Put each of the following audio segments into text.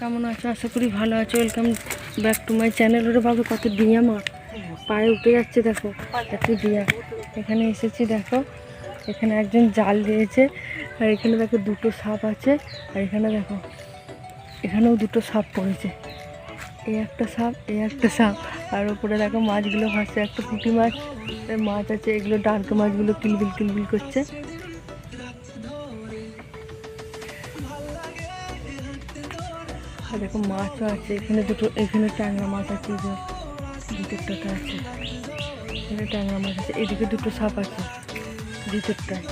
কেমন আছো? আশা করি ভালো আছো। Welcome back to my channel ওরে বাবা, কত ডিয়া মা। পায়ে উঠে যাচ্ছে, দেখো। এত ডিয়া এখানে এসেছি, দেখো। এখানে একজন জাল দিয়েছে। আর এখানে দেখো দুটো সাপ আছে। আর এখানে দেখো, এখানেও দুটো সাপ পড়েছে। এই একটা সাপ এই একটা সাপ। আর ওপরে দেখো মাছগুলো ভাসছে। একটা পুঁটি মাছ মাছ আছে। এগুলো ডালকা মাছগুলো কিলবিল কিলবিল করছে। দেখো মাছও আছে, এখানে দুটো, এখানে ট্যাংরা মাছ আছে ভিতরটাতে আছে। এখানে ট্যাংরা মাছ আছে, এদিকে দুটো সাপ আছে, ভিতরটায়।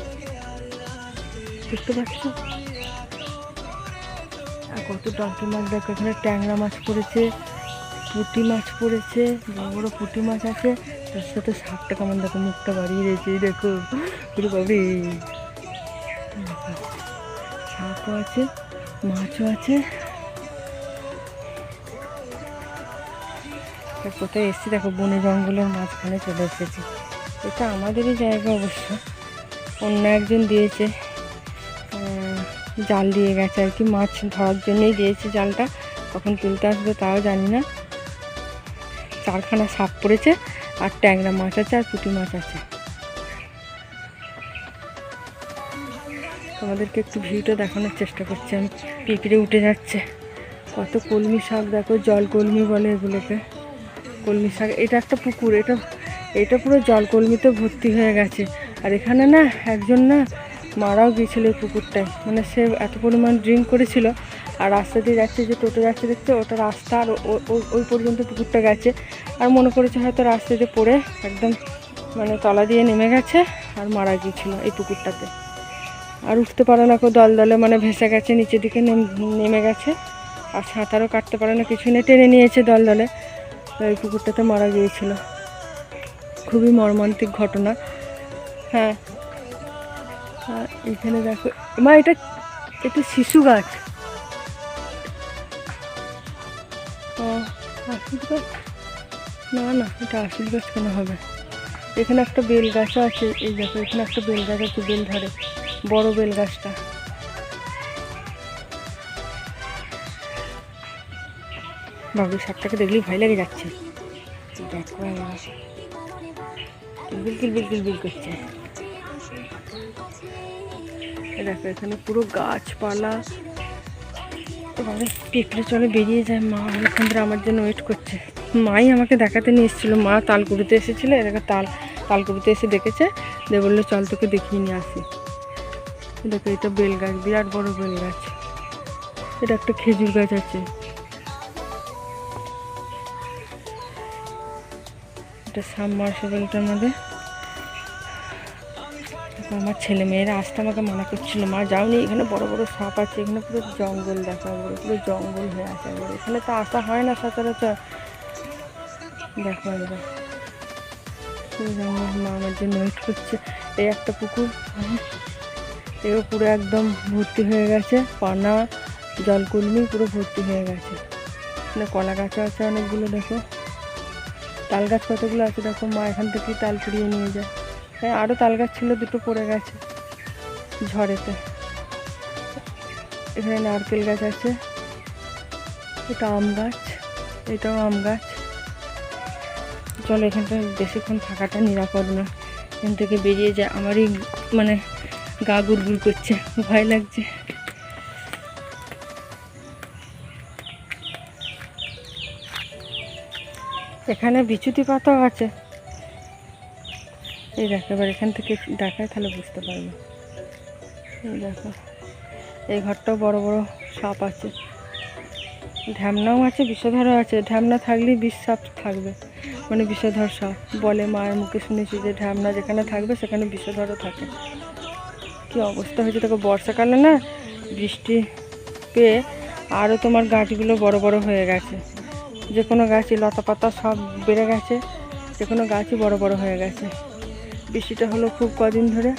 দেখতে পাচ্ছ? আর কত ডালকি মাছ, দেখো এখানে ট্যাংরা মাছ পড়েছে, পুঁটি মাছ পড়েছে, বড় বড় পুঁটি মাছ আছে। তার সাথে সাপটা কেমন দেখো, মুখটা বাড়িয়ে রয়েছে এই দেখো। পুরো বাবরে সাপও আছে, মাছও আছে। কোথায় এসেছি। দেখো বনে জঙ্গলের মাঝখানে চলে এসেছি। এটা আমাদেরই জায়গা অবশ্য। অন্য একজন দিয়েছে জাল দিয়ে গেছে আর কি, মাছ ধরার জন্যই দিয়েছে জালটা। কখন তুলতে আসবে তাও জানি না। চারখানা সাপ পড়েছে, আর ট্যাংরা মাছ আছে, আর পুঁটি মাছ আছে। তোমাদেরকে একটু ভিউটা দেখানোর চেষ্টা করছি আমি। পিঁপড়ে উঠে যাচ্ছে। কত কলমি শাক, দেখো জল কলমি বলে এগুলোকে। কলমি শাক, এটা একটা পুকুর, এটা এটা পুরো জল কলমিতে ভর্তি হয়ে গেছে। আর এখানে না, একজন না মারাও গিয়েছিল এই পুকুরটায়। মানে সে এত পরিমাণ ড্রিঙ্ক করেছিল, আর রাস্তা দিয়ে যাচ্ছে যে টোটো যাচ্ছে দেখছে ওটা রাস্তা আর ওই পর্যন্ত পুকুরটা গেছে। আর মনে করেছে হয়তো রাস্তা দিয়ে পড়ে, একদম মানে তলা দিয়ে নেমে গেছে আর মারা গিয়েছিল এই পুকুরটাতে। আর উঠতে পারে না কেউ দল দলে মানে ভেসে গেছে, নিচের দিকে নেম- নেমে গেছে। আর সাঁতারও কাটতে পারে না কিছু নেই। টেনে নিয়েছে দল দলে এই পুকুরটাতে মারা গিয়েছিল। খুবই মর্মান্তিক ঘটনা। হ্যাঁ। এখানে দেখো, মা, এটা এটা শিশু গাছ। ও আশুল গাছ? না না, এটা আশুল গাছ কেন হবে? এখানে একটা বেল গাছও আছে, এই দেখো, এখানে একটা বেল গাছ আছে, বেল ধরে, বড় বেল গাছটা। বাবু সাপটাকে দেখলেই ভয় লেগে যাচ্ছে। দেখো কিলবিল কিলবিল কিলবিল করছে। দেখো, এখানে পুরো গাছপালা। এবারে পেঁপড়ে চলে বেরিয়ে যায়। মা অনেকক্ষণ ধরে আমার জন্য ওয়েট করছে। মাই আমাকে দেখাতে নিয়ে এসেছিল। মা তালকুড়িতে এসেছিল। এটাকে তাল তালকুড়িতে এসে দেখেছে। দিয়ে বলল, চল তোকে দেখিয়ে নিয়ে আসি। দেখো, এটা বেল গাছ বিরাট বড় বেল গাছ এটা একটা খেজুর গাছ আছে। এটা সাবমার্সেবলটার মধ্যে। আমার ছেলে মেয়েরা আসতে আমাকে মানা করছিল। মা, যাওনি, এখানে বড় বড় সাপ আছে, এখানে পুরো জঙ্গল দেখা একবারে পুরো জঙ্গল হয়ে আছে এখানে তো আসা হয় না সচরাচর। দেখো জঙ্গল, মা আমার জন্য ওয়েট করছে। এই একটা পুকুর এও পুরো একদম ভর্তি হয়ে গেছে। পানা, জলকুলমি পুরো ভর্তি হয়ে গেছে। এখানে কলা গাছও আছে অনেকগুলো, দেখো। তাল গাছ কতগুলো আছে দেখো, মা এখান থেকে তাল কুড়িয়ে নিয়ে যায়। হ্যাঁ আরও তাল গাছ ছিল, দুটো পড়ে গেছে ঝড়েতে। এখানে নারকেল গাছ আছে, এটা আম গাছ, এটাও আম গাছ। চলো, এখানটা বেশিক্ষণ থাকাটা নিরাপদ না। এখান থেকে বেরিয়ে যায়, আমারই মানে গা গুড়গুড় করছে, ভয় লাগছে। এখানে বিচুতি পাতাও আছে। এই দেখো, এবার এখান থেকে দেখায়, তাহলে বুঝতে পারবে। এই দেখো, এই ঘরটাও বড় বড় সাপ আছে। ঢ্যামনাও আছে, বিষধরও আছে। ঢ্যামনা থাকলেই বিষ সাপ থাকবে। মানে বিষধর সাপ। বলে মায়ের মুখে শুনেছি যে ঢ্যামনা যেখানে থাকবে, সেখানে বিষধরও থাকে। কি অবস্থা হয়েছে দেখো, বর্ষাকালে না বৃষ্টি পেয়ে আরও তোমার গাছগুলো বড় বড় হয়ে গেছে। যে কোনো গাছই লতা পাতা সব বেড়ে গেছে যে কোনো গাছই বড় বড় হয়ে গেছে। বৃষ্টিটা হলো খুব কদিন ধরে।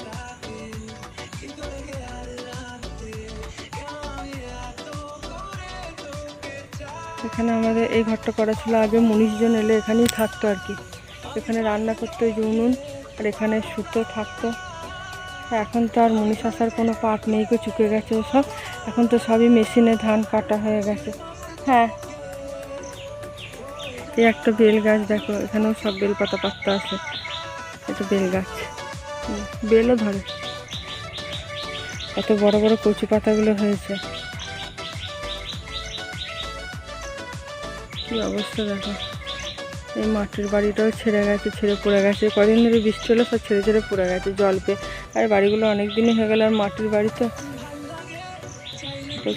এখানে আমাদের এই ঘরটা করা ছিল আগে, মনীষজন এলে এখানেই থাকতো আর কি। এখানে রান্না করতো উনুন, আর এখানে সুতো থাকতো। এখন তো আর মনীষ আসার কোনো পাট নেই গো, চুকে গেছে সব। এখন তো সবই মেশিনে ধান কাটা হয়ে গেছে। হ্যাঁ এই একটা বেল গাছ দেখো, এখানেও সব বেল পাতা পাত্তা আছে। এটা বেল গাছ বেলও ধরে এত বড় বড় কচু পাতাগুলো হয়েছে। কি অবস্থা দেখো। এই মাটির বাড়িটাও ছেড়ে গেছে, ছেড়ে পড়ে গেছে। কদিন ধরে বৃষ্টি হলো, সব ছেড়ে ছেড়ে পড়ে গেছে জল পেয়ে। আর বাড়িগুলো অনেক দিনই হয়ে গেল আর মাটির বাড়ি তো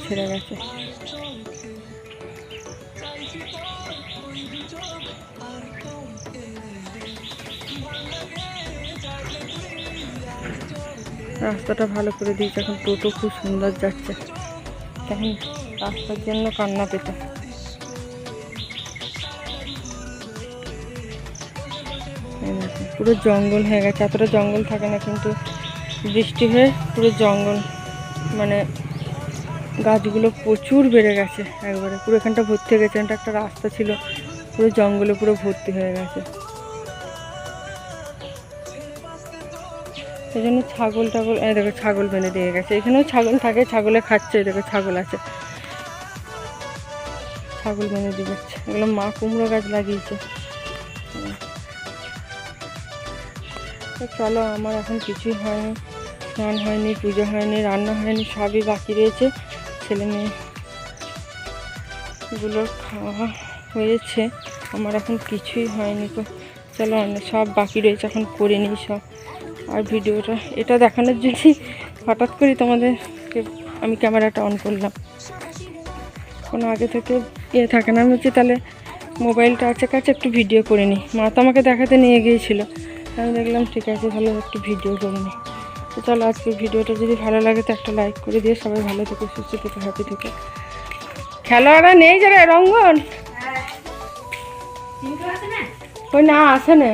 ছেড়ে গেছে। রাস্তাটা ভালো করে দিয়েছে এখন টোটো খুব সুন্দর যাচ্ছে। তখন রাস্তার জন্য কান্না পেতে। পুরো জঙ্গল হয়ে গেছে, এতটা জঙ্গল থাকে না, কিন্তু বৃষ্টি হয়ে পুরো জঙ্গল মানে গাছগুলো প্রচুর বেড়ে গেছে একবারে। পুরো এখানটা ভর্তি হয়ে গেছে একটা রাস্তা ছিল, পুরো জঙ্গলে পুরো ভর্তি হয়ে গেছে। সেই জন্য ছাগল টাগল, এই দেখো ছাগল বেঁধে দিয়ে গেছে। এখানেও ছাগল থাকে, ছাগলে খাচ্ছে দেখো ছাগল আছে। ছাগল বেঁধে দিয়ে যাচ্ছে এগুলো মা কুমড়ো গাছ লাগিয়েছে। চলো, আমার এখন কিছুই হয়নি। স্নান হয়নি, পুজো হয়নি, রান্না হয়নি, সবই বাকি রয়েছে। ছেলে মেয়ে গুলো খাওয়া হয়েছে। আমার এখন কিছুই হয়নি তো। চলো সব বাকি রয়েছে, এখন করে নিই সব। আর ভিডিওটা এটা দেখানোর জন্যই হঠাৎ করে তোমাদেরকে আমি ক্যামেরাটা অন করলাম। কোনো আগে থেকে ইয়ে থাকে না আমি হচ্ছে তাহলে মোবাইলটা আছে কাছে একটু ভিডিও করে নিই মা তো আমাকে দেখাতে নিয়ে গিয়েছিল। আমি দেখলাম ঠিক আছে তাহলে একটু ভিডিও করে নিই তো চলো আজকে ভিডিওটা যদি ভালো লাগে তো একটা লাইক করে দিয়ে সবাই ভালো থেকে সুস্থ থেকে হ্যাপি থেকে। খেলোয়াড়রা নেই যারা রঙ্গন? ওই না আসে না।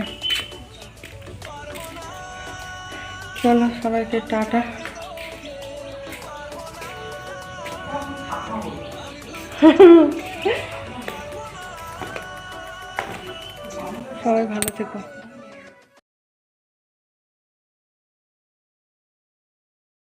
চলো সবাইকে টাটা। সবাই ভালো থেকো।